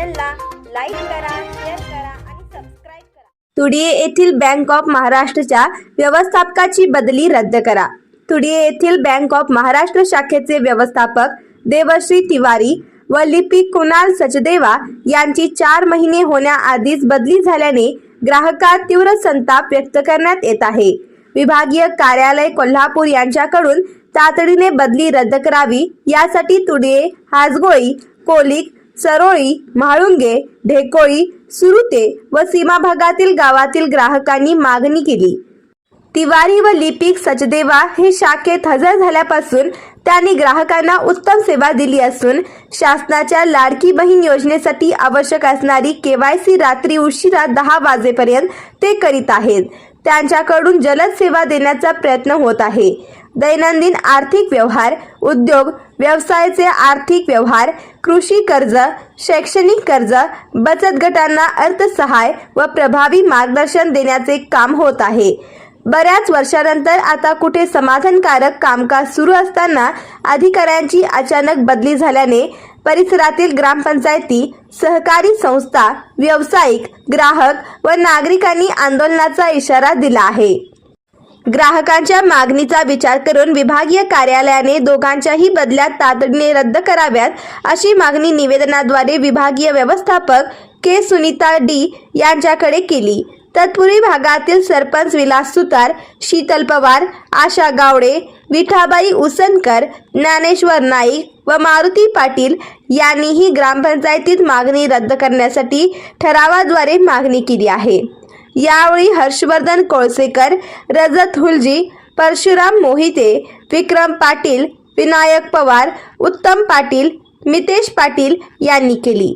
चॅनलला लाईक करा शेअर करा आणि सबस्क्राईब करा. तुडिये येथील बँक ऑफ महाराष्ट्रच्या व्यवस्थापकाची बदली रद्द करा. तुडिये येथील बँक ऑफ महाराष्ट्र शाखेचे व्यवस्थापक देवश्री तिवारी व लिपिक कुणाल सचदेवा यांची चार महिने होण्याआधीच बदली झाल्याने ग्राहकात तीव्र संताप व्यक्त करण्यात येत आहे. विभागीय कार्यालय कोल्हापूर यांच्याकडून तातडीने बदली रद्द करावी यासाठी तुडिये हाजगोळी कोलिक सरोळी म्हाळुंगे ढेकोळी सुरुते व सीमा भागातील गावातील ग्राहकांनी मागणी केली. तिवारी व लिपिक सचदेवा हे शाखेत हजर झाल्यापासून त्यांनी ग्राहकांना उत्तम सेवा दिली असून शासनाच्या लाडकी बहीण योजनेसाठी आवश्यक असणारी केवायसी रात्री उशिरा दहा वाजेपर्यंत ते करीत आहेत. त्यांच्याकडून जलद सेवा देण्याचा प्रयत्न होत आहे. दैनंदिन आर्थिक व्यवहार उद्योग व्यवसायाचे आर्थिक व्यवहार कृषी कर्ज शैक्षणिक कर्ज बचत गटांना अर्थसहाय्य व प्रभावी मार्गदर्शन देण्याचे काम होत आहे. बऱ्याच वर्षानंतर आता कुठे समाधानकारक कामकाज सुरू असताना अधिकाऱ्यांची अचानक बदली झाल्याने परिसरातील ग्रामपंचायती सहकारी संस्था व्यावसायिक ग्राहक व नागरिकांनी आंदोलनाचा इशारा दिला आहे. ग्राहकांच्या मागणीचा विचार करून विभागीय कार्यालयाने दोघांच्याही बदल्या तातडीने रद्द कराव्यात अशी मागणी निवेदनाद्वारे विभागीय व्यवस्थापक के. सुनीता डी. यांच्याकडे केली. तत्पूर्वी भागातील सरपंच विलास सुतार शीतल पवार आशा गावडे विठाबाई उसनकर ज्ञानेश्वर नाईक व मारुती पाटील यांनीही ग्रामपंचायतीत मागणी रद्द करण्यासाठी ठरावाद्वारे मागणी केली आहे. यावेळी हर्षवर्धन कोळसेकर रजत हुलजी परशुराम मोहिते विक्रम पाटील विनायक पवार उत्तम पाटील मितेश पाटील यांनी केली.